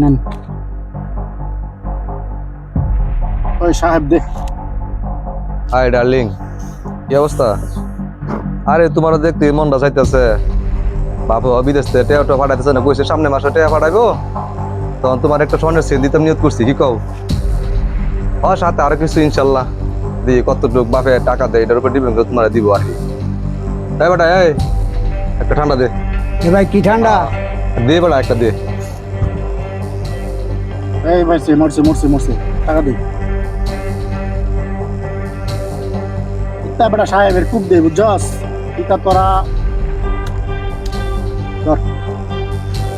নেন। ওই সাহেব দে। Hi darling. কি অবস্থা? আরে তোমার দেখতে মনটা চাইতেছে। বাবু বিদেশ থেকে টেয়া টেয়া পাঠাইতেছে না? কইছে সামনে মাসে টেয়া পাঠাইবো। তখন তোমার একটা স্বর্ণের সেন দিতাম নিয়ত করছি কি কও? ও সাথে আরও কিছু ইনশাল্লাহ। দিয়ে কতটুক বাপে টাকা দেয় এটার উপর ডিপেন্ড করে তোমার দিব আর কি। এই বেটা এই একটা ঠান্ডা দে। ভাই কি ঠান্ডা? দে বেটা একটা দে। এই ভাই সে মরছে মরছে মরছে। টাকা দে। বেটা সাহেবের কুপ দে বুঝছস? ইতা তোরা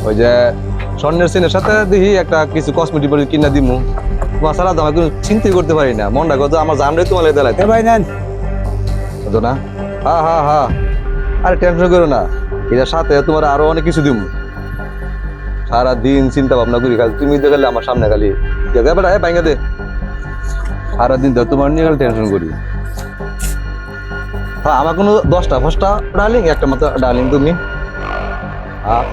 ওই যে স্বর্ণের সেনের সাথে দেখি একটা কিছু কসমেটিক বলে কিনা দিমু। তোমার সারা দাম কোনো চিন্তাই করতে পারি না। মনটা কত আমার জানলে তোমার লেগে এ ভাই নেন। না? হা হা হা। আরে টেনশন করো না। এটার সাথে তোমার আরও অনেক কিছু দিব সারা দিন চিন্তা ভাবনা করি খালি। তুমি দেখালে আমার সামনে খালি বেটা এ বাইঙ্গা দে। সারা দিন তো তোমার নিয়ে খালি টেনশন করি। হ্যাঁ আমার কোনো দশটা ফার্স্টটা ডার্লিং একটা মাত্র ডার্লিং তুমি। হ্যাঁ।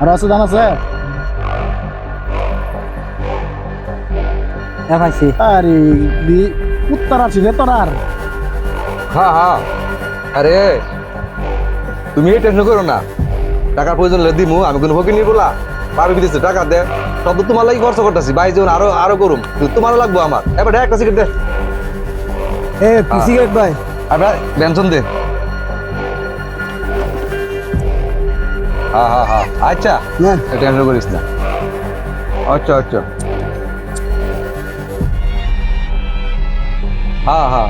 আর আছে জান আছে? এ আরে দি উত্তর আছে রে তোরার হ্যাঁ হ্যাঁ। আরে তুমি এই টেনশন করো না। টাকার প্রয়োজন হলে দিমু আমি কোনো ফকির নিয়ে বলা। পারবি দিতেছে টাকা দে। সব তো তোমার লাগি খরচ করতেছি ভাই যেমন আরও আরও করুম। তোমারও লাগবো আমার। এবার একটা সিগারেট দে। এ সিগারেট ভাই? আর ভাই টেনশন দে। হ্যাঁ হ্যাঁ হ্যাঁ। আচ্ছা নেন টেনশন করিস না। আচ্ছা আচ্ছা। হ্যাঁ হ্যাঁ।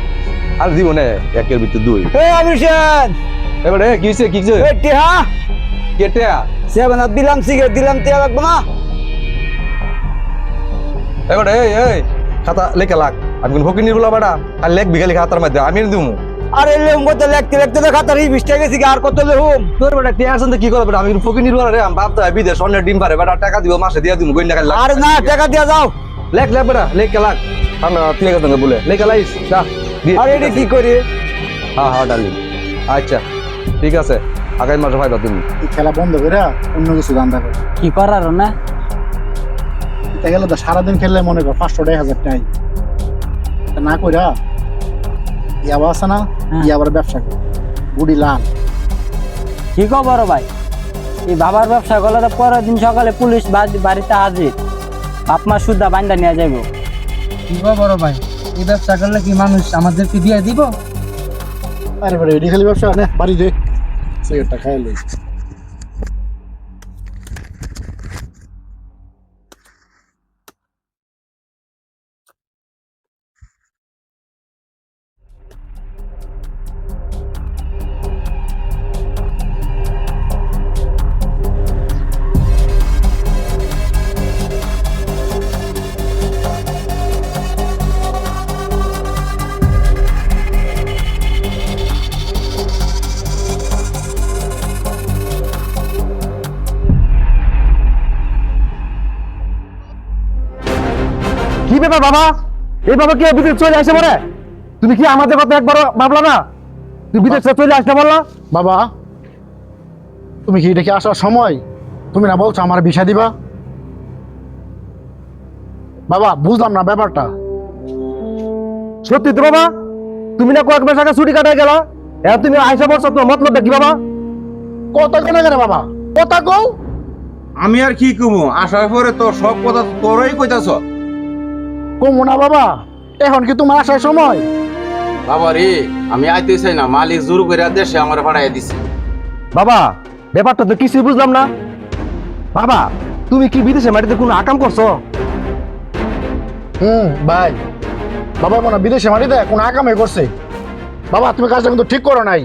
আর দিব না একের ভিতরে দুই। আমিরশান এবারে কি হয়েছে কি হয়েছে এ টিহা! কেটে সেভেন আপ দিলাম সিগারেট দিলাম টিহা লাগবো না। এবারে এই এই খাতা লেখা লাগ। আমি কোন ফকির নির্বলা বাড়া আর লেখ বিঘা লেখা হাতার মধ্যে আমি দিমু। আরে লেম কত লেখতে লেখতে তো খাতার এই বিশ টাকা গেছি আর কত লেহুম? তোর বেটা টিয়ার সঙ্গে কি করবে? আমি কোন ফকির নির্বলা রে আমি ভাবতে হয় বিদেশ অন্য ডিম পারে বেটা টাকা দিব মাসে দিয়া দিমু গইনা খালি আরে না টাকা দিয়া যাও। লেখ লেখ বেটা লেখ লাগ। ঠান্ডা তুই কথা বলে লেখা লাইস যা আরে এটা কি করি? হ্যাঁ হ্যাঁ ডার্লিং আচ্ছা। ঠিক আছে আগামী মাসে পাইবা তুমি। খেলা বন্ধ করে অন্য কিছু দান্দা কর। কি করার না? এটা গেলে তো সারাদিন খেললে মনে কর পাঁচশো টাকা হাজার টাই। না কইরা ইয়াবা আছে না হ্যাঁ। ইয়াবার ব্যবসা কর। বুড়ি লাল। কি কো বড় ভাই? এই বাবার ব্যবসা করলে তো পরের দিন সকালে পুলিশ বাড়িতে হাজির। বাপ মা সুদ্ধা বান্দা নিয়ে যাইব। কি কো বড় ভাই? এই ব্যবসা করলে কি মানুষ আমাদেরকে দিয়ে দিব? আরে বারে এডি খালি ব্যবসা না বাড়ি দে। সিগারেটটা খাই লই ব্যাপার বাবা? এই বাবা কি বিদেশ চলে আসে বলে? তুমি কি আমাদের কথা একবার ভাবলা না? তুই বিদেশ চলে আসতে বললা বাবা তুমি কি কি আসার সময় তুমি না বলছো আমার বিষা দিবা? বাবা বুঝলাম না ব্যাপারটা। সত্যি তো বাবা? তুমি না কয়েক মাস আগে ছুটি কাটাই গেলা? তুমি আইসা বলছো তোমার মতলব কি বাবা? কত কেন কেন বাবা? কথা কও। আমি আর কি কমু? আসার পরে তো সব কথা তোরই কইতাছ। কমো না বাবা। এখন কি তোমার আসার সময়? বাবা রে আমি আইতে চাই না মালিক জোর করে দেশে আমার ভাড়াই দিছে। বাবা ব্যাপারটা তো কিছুই বুঝলাম না। বাবা তুমি কি বিদেশে মাটিতে কোনো আকাম করছ? হুম ভাই বাবা মনে হয় বিদেশে মাটিতে কোন আকামে করছে। বাবা তুমি কাজটা কিন্তু ঠিক করো নাই।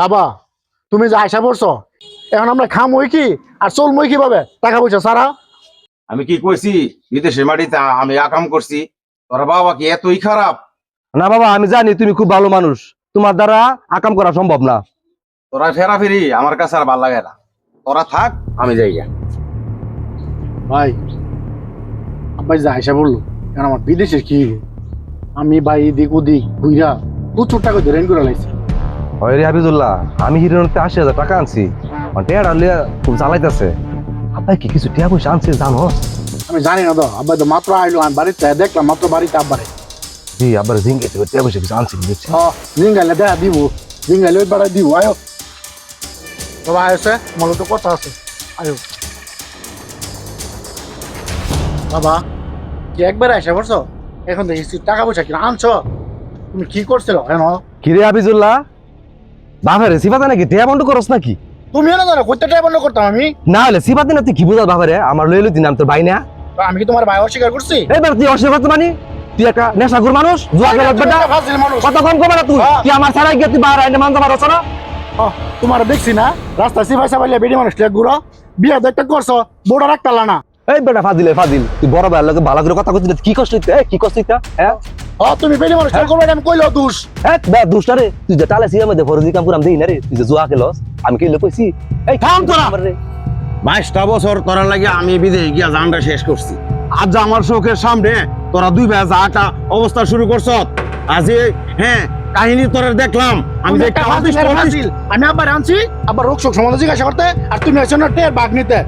বাবা তুমি যে আশা পড়ছো এখন আমরা খামই কি আর চলমই কীভাবে? টাকা পয়সা সারা আমি কি কইছি? বিদেশে মাটিতে আমি আকাম করছি। তোর বাবা কি এতই খারাপ? না বাবা আমি জানি তুমি খুব ভালো মানুষ। তোমার দ্বারা আকাম করা সম্ভব না। তোরা ফেরা ফেরি আমার কাছে আর ভালো লাগে না। তোরা থাক আমি যাই। ভাই আব্বাই যে আয়সা বলল কারণ আমার বিদেশের কি আমি ভাই এদিক ওদিক বুইরা প্রচুর টাকা ধরে করে লাইছি। হয় রে হাবিজুল্লাহ আমি হিরোতে আশি হাজার টাকা আনছি। টেয়াটা লিয়া খুব জ্বালাইতেছে। আব্বাই কি কিছু টিয়া পয়সা আনছে জানো? আমি জানি না তো আব্বা তো মাত্র আইলো আমি বাড়িতে দেখলাম মাত্র বাড়িতে আব্বারে। জি আবার জিঙ্গে টিয়া পয়সা কিছু আনছে দেখছি হ জিঙ্গাইলে দেখা দিব জিঙ্গাইলে ওই বেড়াই দিব আয়ো। বাবা আয়সে মূলত কথা আছে আয়ো। বাবা কি একবার আসে করছ এখন দেখি টাকা পয়সা কিনা আনছো। তুমি কি করছিল কেন কিরে আবিজুল্লাহ? বাবারে সিবাতে নাকি টিয়া বন্ধ করস নাকি? তুমি না জানো কত টাকা বন্ধ করতাম আমি। না হলে সিবাতে না তুই কি বুঝাল বাবারে? আমার লইলো দিন আমি তোর ভাই না। আমি কি তোমার ভাই অস্বীকার করছি? এইবার তুই অস্বীকার করতে মানি তুই একটা নেশাখোর মানুষ জুয়া খেলার বেটা। কত কম কমে না তুই? হ্যাঁ। তুই আমার ছাড়াই গিয়ে তুই বাইরে আইনে মানতে পারছ না? তোমার দেখছি না। রাস্তা সিফাই সাবাইলে বেডি মানুষ লেগ বিয়ে দেখতে করছ বড় রাখতালা না। এই বেটা ফাজিলে ফাজিল। তুই বড় ভাইয়ের লোকে ভালো করে কথা কইছিস কি কষ্ট হইতে কি কষ্ট হইতে হ্যাঁ? হ তুমি বেডি মানুষ লেগ করবে আমি কইলো দোষ। হ্যাঁ বে দুষ্টা রে তুই যে টালে সিয়া মধ্যে ফরজি কাম করাম দেই না রে তুই যে জুয়া খেলস আমি কি কইছি? এই থাম তোরা। বাইশটা বছর তোরা লাগে আমি বিদেশে গিয়া জানটা শেষ করছি। আজ আমার চোখের সামনে তোরা দুই ভাই অবস্থা শুরু করছ আজ হ্যাঁ কাহিনী তোরা দেখলাম। আমি। আমি আবার আনছি আবার রোগ শোক সম্বন্ধে জিজ্ঞাসা করতে আর তুমি আসছো না টের বাঘ নিতে।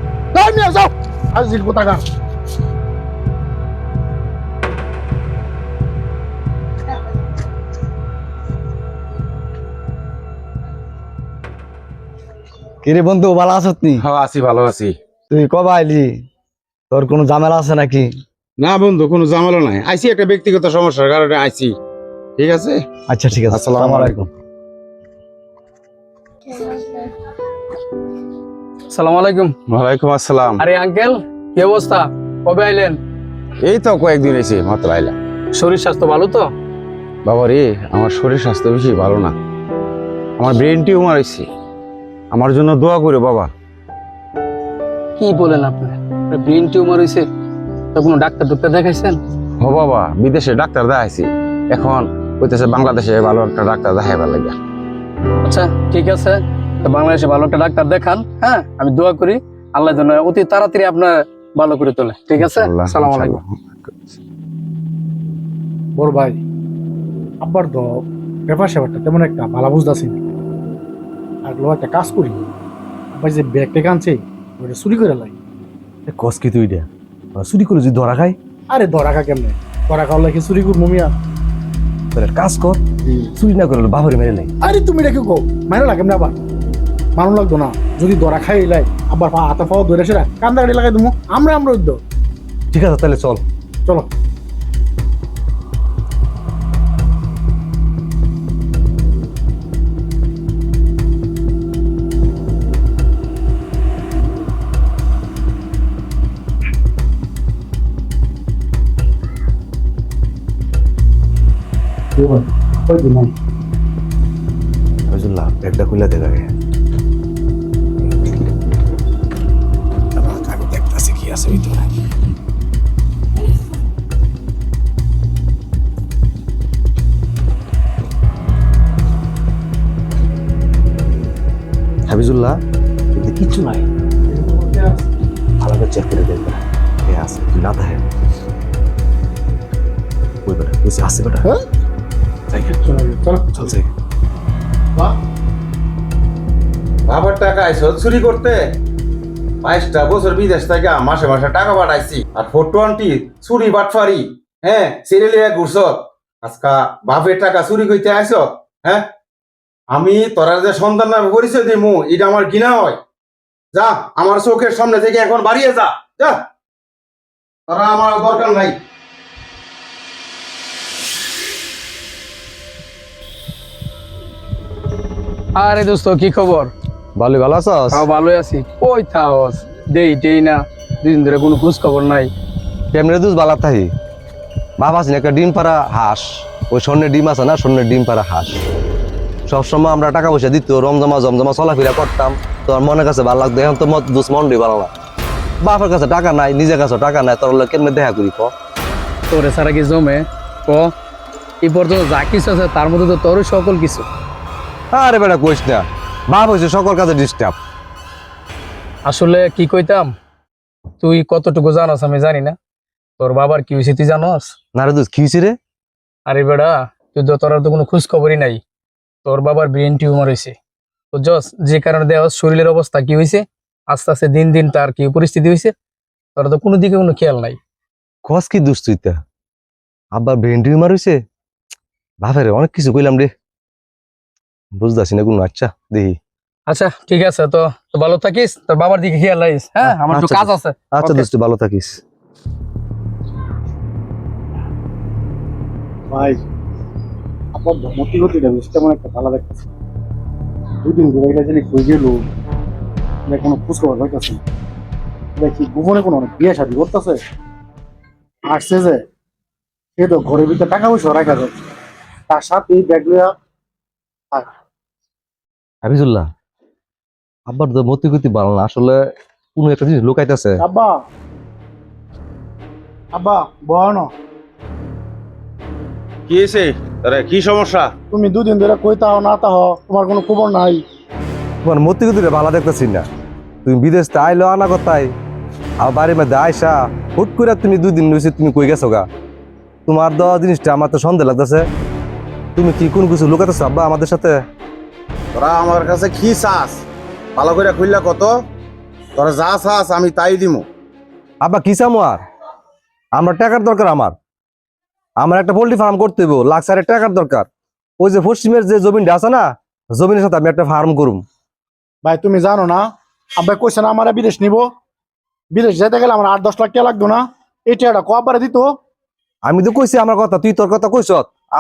নিয়ে যাও? কোথাকার কিরে বন্ধু ভালো আছত নি? হ্যাঁ আছি ভালো আছি। তুই কবে আইলি? তোর কোনো ঝামেলা আছে নাকি? না বন্ধু কোনো ঝামেলা নাই। আইছি একটা ব্যক্তিগত সমস্যার কারণে আইছি। ঠিক আছে? আচ্ছা ঠিক আছে। আসসালামু আসসালামু আলাইকুম। সালাম আলাইকুম। ওয়ালাইকুম আসসালাম। আরে আঙ্কেল কি অবস্থা? কবে আইলেন? এই তো কয়েকদিন এসে মাত্র আইলাম। শরীর স্বাস্থ্য ভালো তো? বাবা রে আমার শরীর স্বাস্থ্য বেশি ভালো না। আমার ব্রেন টিউমার হয়েছে আমার জন্য দোয়া করে বাবা। কি বলেন আপনি? ব্রেন টিউমার হয়েছে তো কোনো ডাক্তার ডাক্তার দেখাইছেন? ও বাবা বিদেশে ডাক্তার দেখাইছি। এখন কইতেছে বাংলাদেশে ভালো একটা ডাক্তার দেখাইবার লাগে। আচ্ছা ঠিক আছে। তো বাংলাদেশে ভালো একটা ডাক্তার দেখান হ্যাঁ? আমি দোয়া করি আল্লাহ যেন অতি তাড়াতাড়ি আপনার ভালো করে তোলে। ঠিক আছে? সালাম আলাইকুম। বড় ভাই আব্বার তো ব্যাপার স্যাপারটা তেমন একটা ভালো বুঝতেছি না। আর লো একটা কাজ করি। আব্বার যে ব্যাগটা টেক আনছে ওটা চুরি করে লাই। কস কি তুই চুরি করে যদি ধরা খাই আরে ধরা খা কেমনে? ধরা খাওয়া লাগে চুরি করব মিয়া। তাহলে কাজ কর চুরি না করলে বাবারে মেরে নেই আরে তুমি রেখে গো মাইরা লাগে কেমনে আবার? মানুষ লাগতো না। যদি ধরা খাই লাই আবার পা হাতে পাওয়া ধরে সেরা কান্দা গাড়ি লাগাই দেবো আমরা আমরা উদ্যোগ। ঠিক আছে তাহলে চল। চলো। ফজুল্লাহ ব্যাগটা খুলে দেখা গে আমি দেখতেছি কি আছে ভিতরে। হাবিজুল্লাহ কিন্তু কিচ্ছু নাই। ভালো করে চেক করে দেখবে এ আছে না থাকে? ওই বেটা বেটা? হ্যাঁ? গে, চলো যাই বাবার টাকা আইসো চুরি করতে। বাইশটা বছর বিদেশ থেকে মাসে মাসে টাকা পাঠাইছি। আর ফোর টোয়েন্টি চুরি বাটফারি। হ্যাঁ সিরিয়ালিয়া ঘুরছ। আজকা বাপের টাকা চুরি করতে আইস? হ্যাঁ? আমি তোরা যে সন্তান নামে পরিচয় দিমু এটা আমার ঘৃণা হয়। যা আমার চোখের সামনে থেকে এখন বাড়িয়ে যা। যা। তোরা আমার দরকার নাই। আরে দোস্ত কি খবর? ভালো ভালো আছস হ্যাঁ ভালোই আছি। কই থাকস দেই দেই না দুদিন ধরে কোনো খোঁজ খবর নাই। কেমনে দুধ বালা থাকি বাবা আছে একটা ডিম পাড়া হাঁস। ওই স্বর্ণের ডিম আছে না স্বর্ণের ডিম পাড়া হাঁস। সবসময় আমরা টাকা পয়সা দিত রমজমা জমজমা চলাফেরা করতাম। তোর মনে কাছে ভালো লাগতো এখন তো মত দুস মন্ডি ভালো না। বাপের কাছে টাকা নাই নিজের কাছে টাকা নাই তোর লোক কেমনে দেখা করি ক? তোরে সারা কি জমে? ক? এই পর্যন্ত যা কিছু আছে তার মধ্যে তো তোর সকল কিছু। আরে বেটা কইস না। বাপ হয়েছে সকল কাছে ডিস্টার্ব আসলে কি কইতাম? তুই কতটুকু জানস আমি জানি না। তোর বাবার কি হয়েছে তুই জানস? না রে দুধ কি হইছে রে? আরে বেড়া তুই তো তোর তো কোনো খোঁজ খবরই নাই। তোর বাবার ব্রেন টিউমার হয়েছে বুঝছস? যে কারণে দেওয়া শরীরের অবস্থা কি হয়েছে আস্তে আস্তে দিন দিন তার কি পরিস্থিতি হয়েছে তোর তো কোনো দিকে কোনো খেয়াল নাই। কস কি দুশ্চিন্তা আব্বার ব্রেন টিউমার হয়েছে বাপেরে অনেক কিছু কইলাম রে। বুঝতেছি না কোনো আচ্ছা দেখি। আচ্ছা ঠিক আছে তো তো ভালো থাকিস? তোর বাবার দিকে খেয়াল রাখিস হ্যাঁ? আমার একটু আচ্ছা, কাজ আছে। আচ্ছা দোস্ত ভালো থাকিস। ভাই আপনার ধর্মতি গতিটা বেশ তেমন একটা ভালো দেখতেছে। দুদিন ধরে এটা জানি কই গেল এটা কোনো খোঁজখবর হইতেছে না। কি গোপনে কোনো বিয়ে শাদি করতেছে? আসছে যে সে তো ঘরের ভিতরে টাকা পয়সা রাখা যায়। তার সাথে এই ব্যাগ লইয়া হাবিজুল্লাহ আব্বার তো মতি গতি ভালো না আসলে কোনো একটা জিনিস লুকাইতেছে। আব্বা আব্বা বহানো। কি হয়েছে আরে কি সমস্যা? তুমি দুদিন ধরে কই তাও না তাহ তোমার কোনো খবর নাই। তোমার মতি গতিটা ভালো দেখতেছি না। তুমি বিদেশ থেকে আইলো আনা কথাই আর বাড়ির মধ্যে আইসা হুট করে তুমি দুই দিন রয়েছে তুমি কই গেছো গা? তোমার দেওয়া জিনিসটা আমার তো সন্দেহ লাগতেছে। তুমি কি কোন কিছু লুকাতেছো আব্বা আমাদের সাথে? তোরা আমার কাছে কি চাস? ভালো করে খুললা কত? তোরা যা চাস আমি তাই দিমু। আব্বা কি চামো আর? আমার টাকার দরকার আমার। আমার একটা পোল্ট্রি ফার্ম করতে হইব লাক্সারের টাকার দরকার। ওই যে পশ্চিমের যে জমিনটা আছে না জমিনের সাথে আমি একটা ফার্ম করুম। ভাই তুমি জানো না? আব্বা কইছে না আমার বিদেশ নিব। বিদেশ যেতে গেলে আমার আট দশ লাখ টাকা লাগতো না। এই টাকাটা কবারে দিত? আমি তো কইছি আমার কথা তুই তোর কথা কইস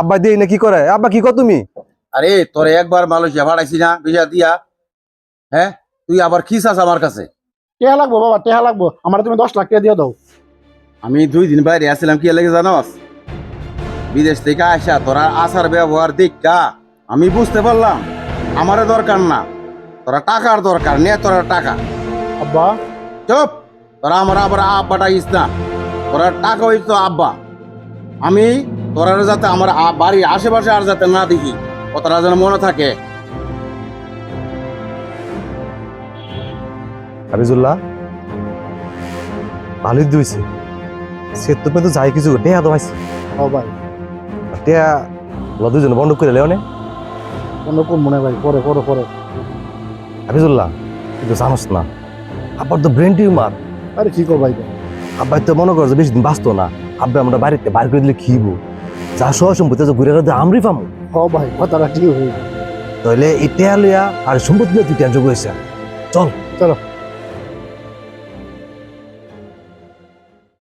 আব্বা দিয়ে না কি করে? আব্বা কি কর তুমি? আরে তোরে একবার মালয়েশিয়া ভাড়াইছি না ভিসা দিয়া। হ্যাঁ? তুই আবার কি চাস আমার কাছে? টাকা লাগবো বাবা টাকা লাগবো। আমার তুমি দশ লাখ টাকা দিয়ে দাও। আমি দুই দিন বাইরে আসছিলাম কি লেগে জানোস? বিদেশ থেকে আসা তোরা আসার ব্যবহার দেখা আমি বুঝতে পারলাম আমারে দরকার না। তোরা টাকার দরকার নে তোরা টাকা। আব্বা। চুপ! তোরা আমার আবার আব্বাটা ইস না। তোরা টাকা হইস তো আব্বা। আমি তোরা যাতে আমার বাড়ির আশেপাশে আর যাতে না দেখি। কথাটা যেন মনে থাকে। হাবিজুল্লাহ ভালোই দিয়েছে সে তো কিন্তু যাই কিছু টেয়া তো পাইছে ও ভাই। টেয়া ওরা দুজন বন্ধ করে লেও নে অন্য কোন মনে ভাই পরে পরে পরে। হাবিজুল্লাহ কিন্তু জানোস না। আব্বার তো ব্রেন টিউমার আরে কি কর ভাই আব্বাই তো মনে করো যে বেশি দিন বাঁচতো না। আব্বা আমরা বাড়িতে বাইর করে দিলে খিবো যা সহ সম্পত্তি ঘুরে ঘুরে আমরি পামু। ভাই কথাটা ঠিক হয়ে তাহলে লইয়া আর সম্পত্তি লইয়া যোগ হয়েছে। চল। চলো।